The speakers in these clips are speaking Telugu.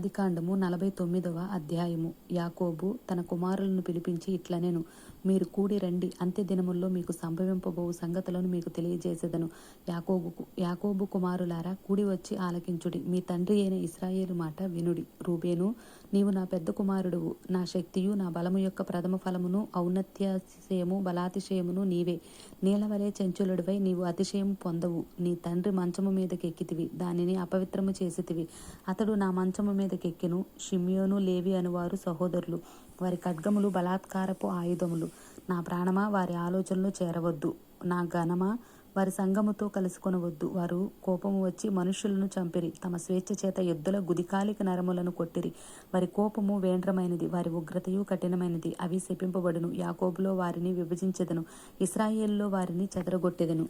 ఆదికాండము నలభై తొమ్మిదవ అధ్యాయము. యాకోబు తన కుమారులను పిలిపించి ఇట్లనేను మీరు కూడి రండి అంత్య దినముల్లో మీకు సంభవింపబోవు సంగతులను మీకు తెలియజేసేదను. యాకోబుకు యాకోబు కుమారులారా కూడి వచ్చి ఆలకించుడి. మీ తండ్రి అయిన ఇస్రాయేలు మాట వినుడి. రూబేను నీవు నా పెద్ద కుమారుడువు. నా శక్తియు నా బలము యొక్క ప్రథమ ఫలమును ఔన్నత్యాశయము బలాతిశయమును నీవే. నీలవలే చెంచులుడివై నీవు అతిశయం పొందవు. నీ తండ్రి మంచము మీదకెక్కితివి. దానిని అపవిత్రము చేసితివి. అతడు నా మంచము మీద మీదకెక్కెను. షిమ్యోను లేవి అనువారు సహోదరులు. వారి ఖడ్గములు బలాత్కారపు ఆయుధములు. నా ప్రాణమా వారి ఆలోచనలు చేరవద్దు. నా ఘనమా వారి సంఘముతో కలుసుకొనవద్దు. వారు కోపము వచ్చి మనుషులను చంపిరి. తమ స్వేచ్ఛ చేత ఎద్దుల గుదికాలిక నరములను కొట్టిరి. వారి కోపము వేండ్రమైనది. వారి ఉగ్రతయు కఠినమైనది. అవి శపింపబడును. యాకోబులో వారిని విభజించెదను. ఇస్రాయేల్లో వారిని చెదరగొట్టెదను.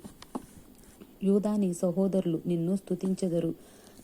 యూదా నీ సహోదరులు నిన్ను స్తుతించెదరు.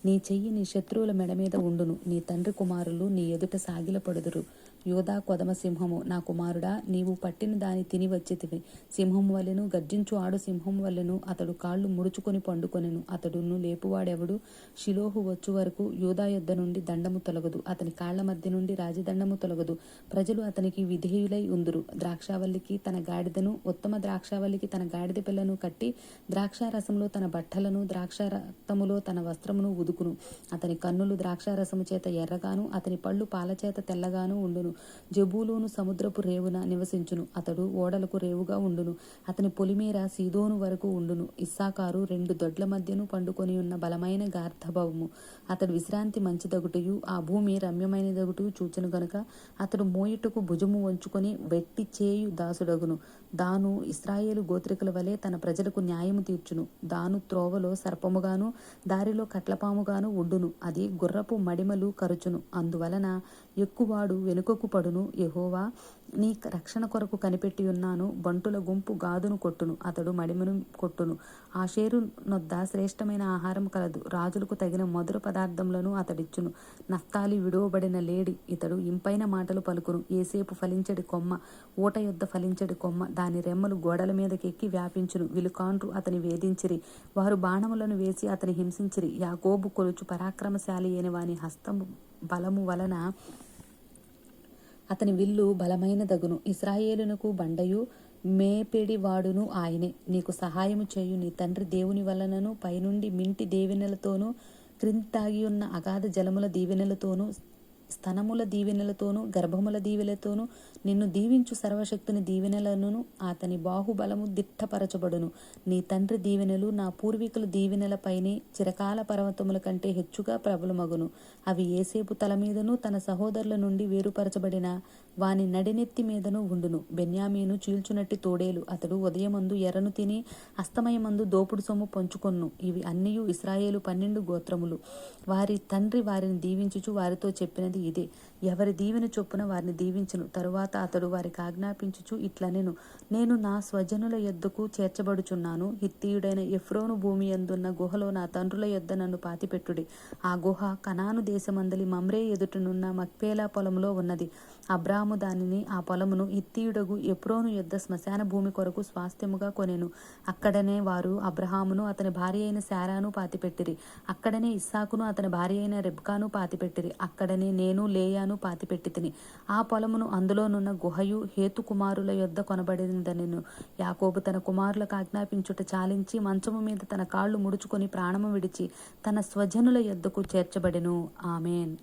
నీ చెయ్యి నీ శత్రువుల మెడ మీద ఉండును. నీ తండ్రి కుమారులు నీ ఎదుట సాగిలపడుదురు. యోధా కొదమ సింహము. నా కుమారుడా నీవు పట్టిన దాని తిని వచ్చేతివి. సింహం వలెను గర్జించు ఆడు సింహం వలెను అతడు కాళ్ళు ముడుచుకొని పండుకొనెను. అతడును లేపువాడెవడు? షిలోహు వచ్చు వరకు యోధా యొద్ద నుండి దండము తొలగదు. అతని కాళ్ళ మధ్య నుండి రాజదండము తొలగదు. ప్రజలు అతనికి విధేయులై ఉందురు. ద్రాక్షావల్లికి తన గాడిదను ఉత్తమ ద్రాక్షావల్లికి తన గాడిద పిల్లను కట్టి ద్రాక్షారసంలో తన బట్టలను ద్రాక్షారక్తములో తన వస్త్రమును ఉదుకును. అతని కన్నులు ద్రాక్షారసము చేత ఎర్రగాను అతని పళ్ళు పాల చేత తెల్లగాను ఉండును. జబూలూను సముద్రపు రేవున నివసించును. అతడు ఓడలకు రేవుగా ఉండును. అతని పొలిమేర సీదోను వరకు ఉండును. ఇస్సాకారు రెండు దొడ్ల మధ్యను పండుకొని ఉన్న బలమైన గార్ధభవము. అతడు విశ్రాంతి మంచిదగుటయు ఆ భూమి రమ్యమైనదగుటు చూచును గనుక అతడు మోయుటకు భుజము వంచుకొని వెట్టి చేయు దాసుడగును. దాను ఇస్రాయేలు గోత్రికుల వలె తన ప్రజలకు న్యాయము తీర్చును. దాను త్రోవలో సర్పముగాను దారిలో కట్లపాముగాను ఉండును. అది గుర్రపు మడిమలు కరుచును. అందువలన ఎక్కువాడు వెనుకకు పడును యహోవా. నీ రక్షణ కొరకు కనిపెట్టి ఉన్నాను. బంటుల గుంపు గాదును కొట్టును అతడు మడిమను కొట్టును. ఆ షేరు నొద్ద శ్రేష్టమైన ఆహారం కలదు. రాజులకు తగిన మధుర పదార్థములను అతడిచ్చును. నఫ్తాలి విడువబడిన లేడి ఇతడు ఇంపైన మాటలు పలుకును. ఏసేపు ఫలించడి కొమ్మ ఊట యుద్ధ ఫలించడి కొమ్మ దాని రెమ్మలు గోడల మీదకెక్కి వ్యాపించును. విలుకాండ్రు అతని వేధించిరి. వారు బాణములను వేసి అతని హింసించిరి. యాగోబు కొలుచు పరాక్రమశాలి అయిన వాని హస్తము బలము వలన అతని విల్లు బలమైన దగును ఇస్రాయేలునకు బండయు మేపెడివాడును ఆయనే. నీకు సహాయము చేయు నీ తండ్రి దేవుని వలనను పైనుండి మింటి దేవెనలతోను క్రింద తాగి ఉన్న అగాధ జలముల దీవెనలతోనూ స్తనముల దీవెనలతోనూ గర్భముల దీవెలతోనూ నిన్ను దీవించు సర్వశక్తుని దీవెనలను అతని బాహుబలము దిట్టపరచబడును. నీ తండ్రి దీవెనలు నా పూర్వీకుల దీవెనలపైనే చిరకాల పర్వతముల కంటే హెచ్చుగా ప్రబలమగును. అవి ఏసేపు తల మీదను తన సహోదరుల నుండి వేరుపరచబడిన వాని నడినెత్తి మీదను ఉండును. బెన్యామీను చీల్చునట్టి తోడేలు. అతడు ఉదయమందు ఎర్రను తిని అస్తమయమందు దోపుడు సొమ్ము పంచుకొన్ను. ఇవి అన్నియు ఇస్రాయేలు పన్నెండు గోత్రములు. వారి తండ్రి వారిని దీవించుచు వారితో చెప్పినది ఇదే. ఎవరి దీవెన చొప్పున వారిని దీవించను. తరువాత అతడు వారికి ఆజ్ఞాపించుచు ఇట్లనెను నేను నా స్వజనుల యొద్దకు చేర్చబడుచున్నాను. హిత్తీయుడైన ఎఫ్రోను భూమి ఎందున్న గుహలో నా తండ్రుల యొద్ద నన్ను పాతిపెట్టుడి. ఆ గుహ కనాను దేశమందలి మమ్రే ఎదుటనున్న మక్పేలా పొలంలో ఉన్నది. అబ్రాము దానిని ఆ పొలమును హిత్తీయుడగు ఎప్రోను యొద్ద శ్మశాన భూమి కొరకు స్వాస్థ్యముగా కొనెను. అక్కడనే వారు అబ్రహామును అతని భార్య అయిన శారాను పాతిపెట్టిరి. అక్కడనే ఇస్సాకును అతని భార్య అయిన రెబ్కాను పాతిపెట్టిరి. అక్కడనే నేను లేయాను పాతిపెట్టి తిని. ఆ పొలమును అందులోనున్న గుహయు హేతు కుమారుల యొద్ద కొనబడిందనెను యాకోబు తన కుమారులకు ఆజ్ఞాపించుట చాలించి మంచము మీద తన కాళ్ళు ముడుచుకొని ప్రాణము విడిచి తన స్వజనుల యొద్దకు చేర్చబడెను. ఆమెన్.